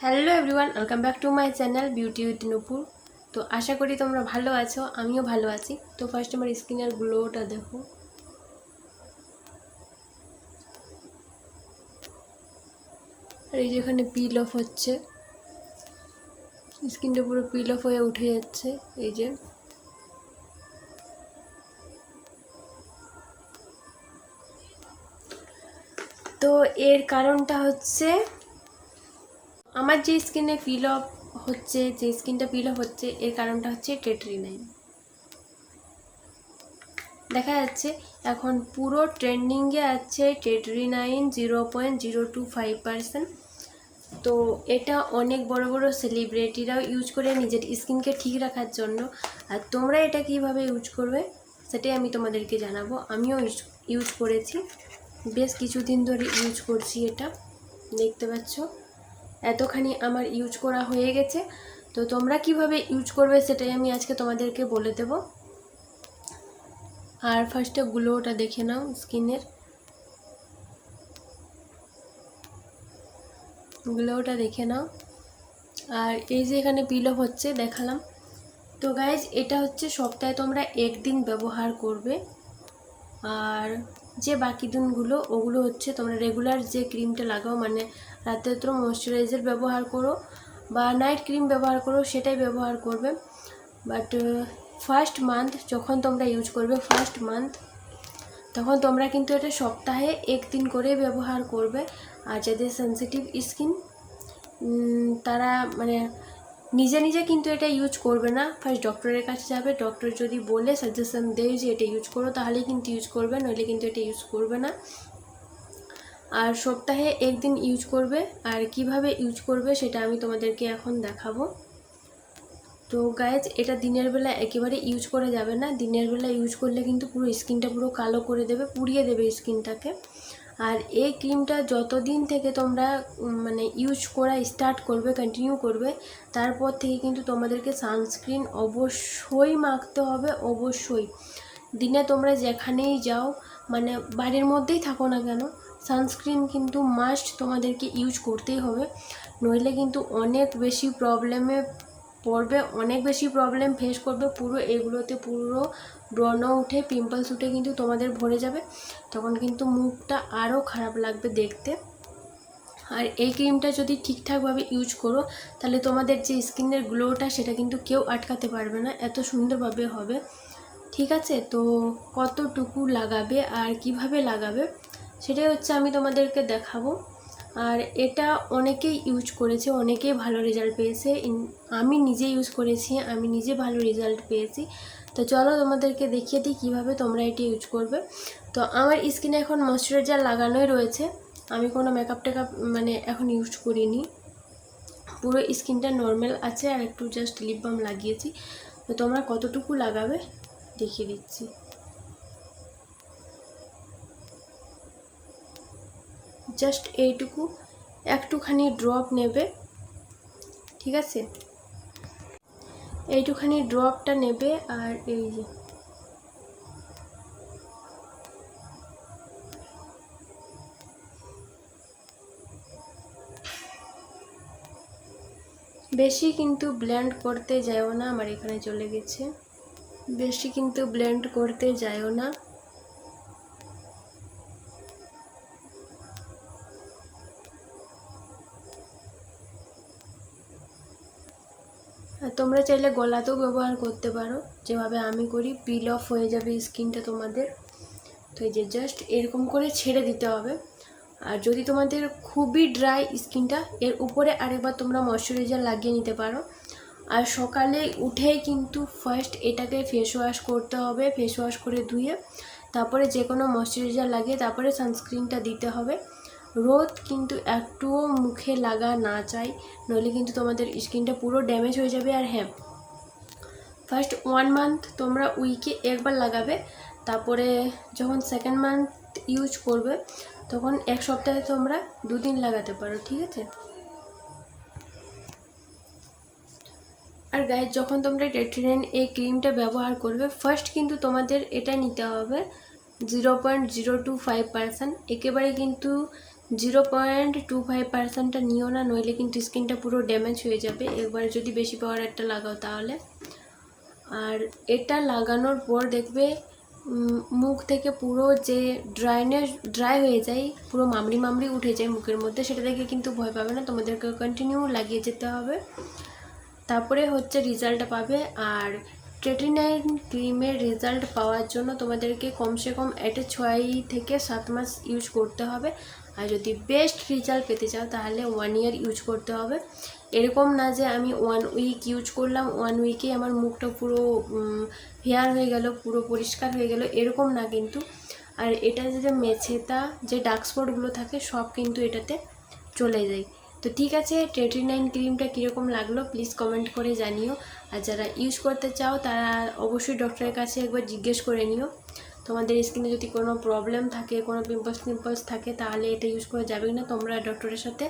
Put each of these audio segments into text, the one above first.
Hello everyone welcome back to my channel beauty with Nupur তো আশা করি তোমরা ভালো আছো, আমিও ভালো আছি। তো ফার্স্ট আমার স্কিনের গ্লোটা দেখো। আর এই যেখানে পিল অফ হচ্ছে। স্কিনটা পুরো পিল অফ হয়ে উঠে যাচ্ছে, এই যে। তো এর কারণটা হচ্ছে আমার যে স্কিনে ফিল অফ হচ্ছে, যে স্কিনটা ফিল অফ হচ্ছে, এর কারণটা হচ্ছে টেটরি নাইন দেখা যাচ্ছে এখন পুরো ট্রেন্ডিংয়ে আছে টেটরি nine zero point zero two five percent তো এটা অনেক বড় বড় সেলিব্রিটিরাও ইউজ করে নিজের স্কিনকে ঠিক রাখার জন্য। আর তোমরা এটা কীভাবে ইউজ করবে, সেটাই আমি তোমাদেরকে জানাব। আমিও ইউজ করেছি। বেশ কিছুদিন ধরে ইউজ করছি এটা। দেখতে পাচ্ছ? এতখানি আমার ইউজ করা হয়ে গেছে। তো তোমরা কীভাবে ইউজ করবে সেটাই আমি আজকে তোমাদেরকে বলে দেব। আর ফার্স্টে গ্লোটা দেখে নাও স্কিনের। গ্লোটা দেখে নাও। আর এই যে এখানে পিল হচ্ছে, দেখালাম। তো গাইজ এটা হচ্ছে সপ্তাহে তোমরা একদিন ব্যবহার করবে। আর যে বাকি দিনগুলো, ওগুলো হচ্ছে তোমরা রেগুলার যে ক্রিমটা লাগাও মানে রাতে তো ময়শ্চারাইজার ব্যবহার করো বা নাইট ক্রিম ব্যবহার করো, সেটাই ব্যবহার করবে। বাট ফার্স্ট মান্থ যখন তোমরা ইউজ করবে ফার্স্ট মান্থ তখন তোমরা কিন্তু এটা সপ্তাহে একদিন করে ব্যবহার করবে। আর যাদের সেন্সিটিভ স্কিন তারা মানে নিজে নিজে কিন্তু এটা ইউজ করবে না। ফার্স্ট ডক্টরের কাছে যাবে ডক্টর যদি বলে সাজেশন দেয় যে এটা ইউজ করো, তাহলেই কিন্তু ইউজ করবে, নইলে কিন্তু এটা ইউজ করবে না। আর সপ্তাহে একদিন ইউজ করবে, আর কীভাবে ইউজ করবে সেটা আমি তোমাদেরকে এখন দেখাবো। তো গায়েজ এটা দিনের বেলা একেবারে ইউজ করে যাবে না। দিনের বেলা ইউজ করলে কিন্তু পুরো স্কিনটা পুরো কালো করে দেবে, পুড়িয়ে দেবে স্কিনটাকে আর এই ক্রিমটা যতদিন থেকে তোমরা মানে ইউজ করা স্টার্ট করবে কন্টিনিউ করবে, তারপর থেকে কিন্তু তোমাদেরকে সানস্ক্রিন অবশ্যই মাখতে হবে, অবশ্যই। দিনে তোমরা যেখানেই যাও মানে বাড়ির মধ্যেই থাকো না কেন সানস্ক্রিন কিন্তু মাস্ট তোমাদেরকে ইউজ করতেই হবে। নইলে কিন্তু অনেক বেশি প্রবলেমে পড়বে, অনেক বেশি প্রবলেম ফেস করবে, পুরো এগুলোতে পুরো ব্রণ উঠে পিম্পলস উঠে কিন্তু তোমাদের ভরে যাবে। তখন কিন্তু মুখটা আরও খারাপ লাগবে দেখতে। আর এই ক্রিমটা যদি ঠিকঠাকভাবে ইউজ করো, তাহলে তোমাদের যে স্কিনের গ্লোটা সেটা কিন্তু কেউ আটকাতে পারবে না। এত সুন্দরভাবে হবে। ঠিক আছে? তো কতটুকু লাগাবে আর কীভাবে লাগাবে, সেটাই হচ্ছে আমি তোমাদেরকে দেখাবো। আর এটা অনেকেই ইউজ করেছে, অনেকেই ভালো রেজাল্ট পেয়েছে। আমি নিজে ইউজ করেছি, আমি নিজে ভালো রেজাল্ট পেয়েছি। তো চলো তোমাদেরকে দেখিয়ে দিই কীভাবে তোমরা এটি ইউজ করবে। তো আমার স্কিনে এখন ময়শ্চারাইজার লাগানোই রয়েছে। আমি কোনো মেকআপ টেকআপ মানে এখন ইউজ করিনি। পুরো স্কিনটা নর্মাল আছে আর একটু জাস্ট লিপ বাম লাগিয়েছি। তো তোমরা কতটুকু লাগাবে দেখিয়ে দিচ্ছি। জাস্ট এইটুকু, একটুখানি ড্রপ নেবে, ঠিক আছে? এইটুখানি ড্রপটা নেবে আর এই যে, বেশি কিন্তু ব্লেন্ড করতে যাও না, আমার এখানে চলে গেছে। বেশি কিন্তু ব্লেন্ড করতে যাও না। তোমরা চাইলে গলাতেও ব্যবহার করতে পারো। যেভাবে আমি করি পিল অফ হয়ে যাবে স্কিনটা তোমাদের। তো এই যে জাস্ট এরকম করে ছেড়ে দিতে হবে। আর যদি তোমাদের খুবই ড্রাই স্কিনটা, এর উপরে আরেকবার তোমরা ময়শ্চারাইজার লাগিয়ে নিতে পারো। আর সকালে উঠেই কিন্তু ফার্স্ট এটাকে ফেস ওয়াশ করতে হবে ফেস ওয়াশ করে ধুয়ে। তারপরে যে কোনো ময়শ্চারাইজার লাগিয়ে তারপরে সানস্ক্রিনটা দিতে হবে। রোদ কিন্তু একটুও মুখে লাগা না চাই, নইলে কিন্তু তোমাদের স্কিনটা পুরো ড্যামেজ হয়ে যাবে। আর হ্যাঁ ফার্স্ট ওয়ান মান্থ তোমরা উইকে একবার লাগাবে, তারপরে যখন সেকেন্ড মান্থ ইউজ করবে, তখন এক সপ্তাহে তোমরা দুদিন লাগাতে পারো, ঠিক আছে? আর গায়ে যখন তোমরা টেট্রিনেন এই ক্রিমটা ব্যবহার করবে ফার্স্ট কিন্তু তোমাদের এটা নিতে হবে zero point zero two five percent একেবারে কিন্তু জিরো পয়েন্ট টু ফাইভ পার্সেন্টটা নিও না, নইলে কিন্তু স্কিনটা পুরো ড্যামেজ হয়ে যাবে। একবার যদি বেশি পাওয়ার একটা লাগাও তাহলে। আর এটা লাগানোর পর দেখবে মুখ থেকে পুরো যে ড্রাইনেস ড্রাই হয়ে যায়, পুরো মামড়ি মামড়ি উঠে যায় মুখের মধ্যে, সেটা দেখে কিন্তু ভয় পাবে না। তোমাদেরকে কন্টিনিউ লাগিয়ে যেতে হবে। তারপরে হচ্ছে রেজাল্টটা পাবে। আর ট্রেটিনাইন ক্রিমের রেজাল্ট পাওয়ার জন্য তোমাদেরকে কমসে কম এটা ছয় থেকে সাত মাস ইউজ করতে হবে। আর যদি বেস্ট রেজাল্ট পেতে চাও, তাহলে ওয়ান ইয়ার ইউজ করতে হবে। এরকম না যে আমি ওয়ান উইক ইউজ করলাম ওয়ান উইকে আমার মুখটা পুরো ফেয়ার হয়ে গেল, পুরো পরিষ্কার হয়ে গেল, এরকম না কিন্তু। আর এটা যে মেছেতা, যে ডার্ক স্পটগুলো থাকে, সব কিন্তু এটাতে চলে যায়। তো ঠিক আছে টেট্রি নাইন ক্রিমটা কীরকম লাগল প্লিজ কমেন্ট করে জানিও। আর যারা ইউজ করতে চাও, তারা অবশ্যই ডক্টরের কাছে একবার জিজ্ঞেস করে নিও। তোমাদের স্কিনে যদি কোনো প্রবলেম থাকে, কোনো পিম্পলস টিম্পলস থাকে, তাহলে এটা ইউজ করা যাবে না। তোমরা ডক্টরের সাথে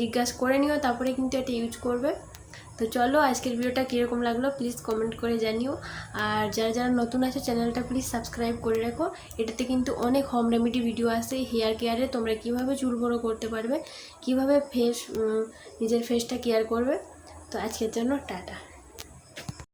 জিজ্ঞাসা করে নিও, তারপরে কিন্তু এটা ইউজ করবে। তো চলো আজকের ভিডিওটা কীরকম লাগল প্লিজ কমেন্ট করে জানিও। আর যারা যারা নতুন আছে চ্যানেলটা প্লিজ সাবস্ক্রাইব করে রাখো। এটাতে কিন্তু অনেক হোম রেমেডি ভিডিও আছে হেয়ার কেয়ারে তোমরা কীভাবে চুল বড়ো করতে পারবে, কীভাবে ফেস নিজের ফেসটা কেয়ার করবে। তো আজকের জন্য টাটা।